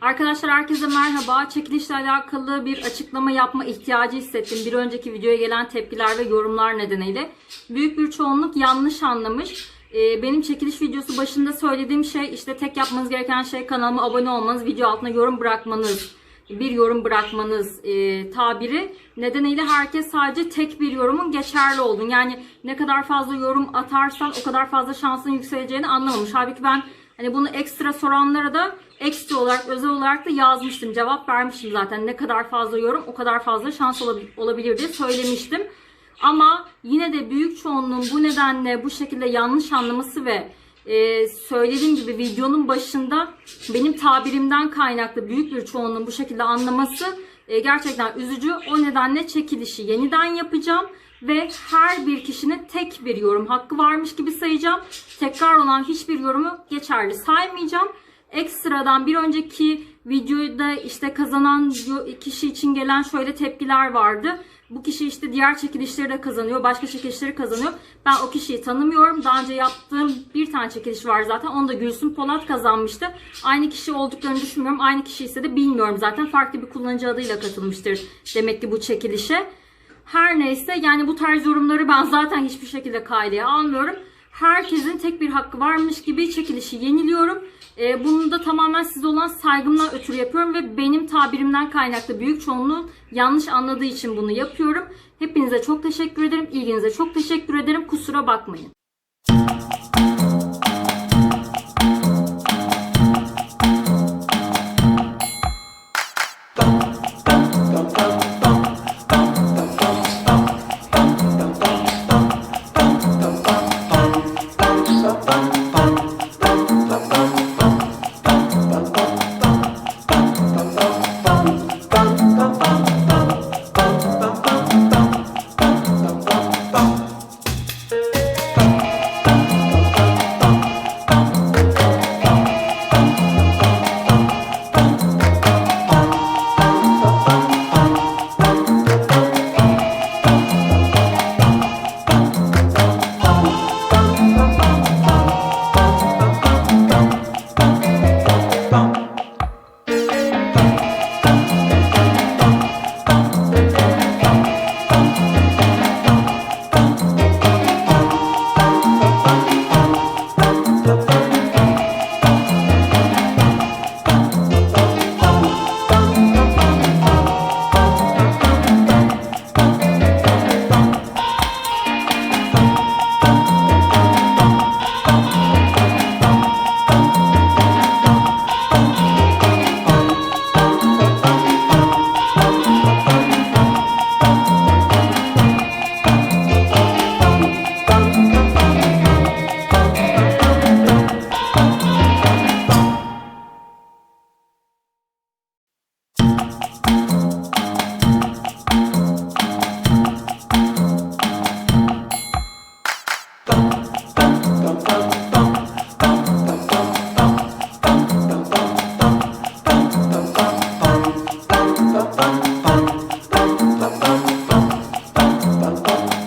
Arkadaşlar herkese merhaba. Çekilişle alakalı bir açıklama yapma ihtiyacı hissettim. Bir önceki videoya gelen tepkiler ve yorumlar nedeniyle. Büyük bir çoğunluk yanlış anlamış. Ee, benim çekiliş videosu başında söylediğim şey işte tek yapmanız gereken şey kanalıma abone olmanız, video altına yorum bırakmanız, bir yorum bırakmanız e, tabiri nedeniyle herkes sadece tek bir yorumun geçerli olduğunu yani ne kadar fazla yorum atarsan o kadar fazla şansın yükseleceğini anlamamış. Halbuki ben hani bunu ekstra soranlara da ekstra olarak özel olarak da yazmıştım. Cevap vermiştim zaten. Ne kadar fazla yorum o kadar fazla şans olabil- olabilir diye söylemiştim. Ama yine de büyük çoğunluğun bu nedenle bu şekilde yanlış anlaması ve e, söylediğim gibi videonun başında benim tabirimden kaynaklı büyük bir çoğunluğun bu şekilde anlaması e, gerçekten üzücü. O nedenle çekilişi yeniden yapacağım ve her bir kişinin tek bir yorum hakkı varmış gibi sayacağım. Tekrar olan hiçbir yorumu geçerli saymayacağım. Ekstradan bir önceki videoda işte kazanan kişi için gelen şöyle tepkiler vardı. Bu kişi işte diğer çekilişleri de kazanıyor, başka çekilişleri kazanıyor. Ben o kişiyi tanımıyorum. Daha önce yaptığım bir tane çekiliş var zaten. Onu da Gülsüm Polat kazanmıştı. Aynı kişi olduklarını düşünmüyorum. Aynı kişi ise de bilmiyorum zaten. Farklı bir kullanıcı adıyla katılmıştır demek ki bu çekilişe. Her neyse yani bu tarz yorumları ben zaten hiçbir şekilde kaydeye almıyorum. Herkesin tek bir hakkı varmış gibi çekilişi yeniliyorum. Ee, bunu da tamamen size olan saygımdan ötürü yapıyorum ve benim tabirimden kaynaklı büyük çoğunluğun yanlış anladığı için bunu yapıyorum. Hepinize çok teşekkür ederim. İlginize çok teşekkür ederim. Kusura bakmayın. bum bum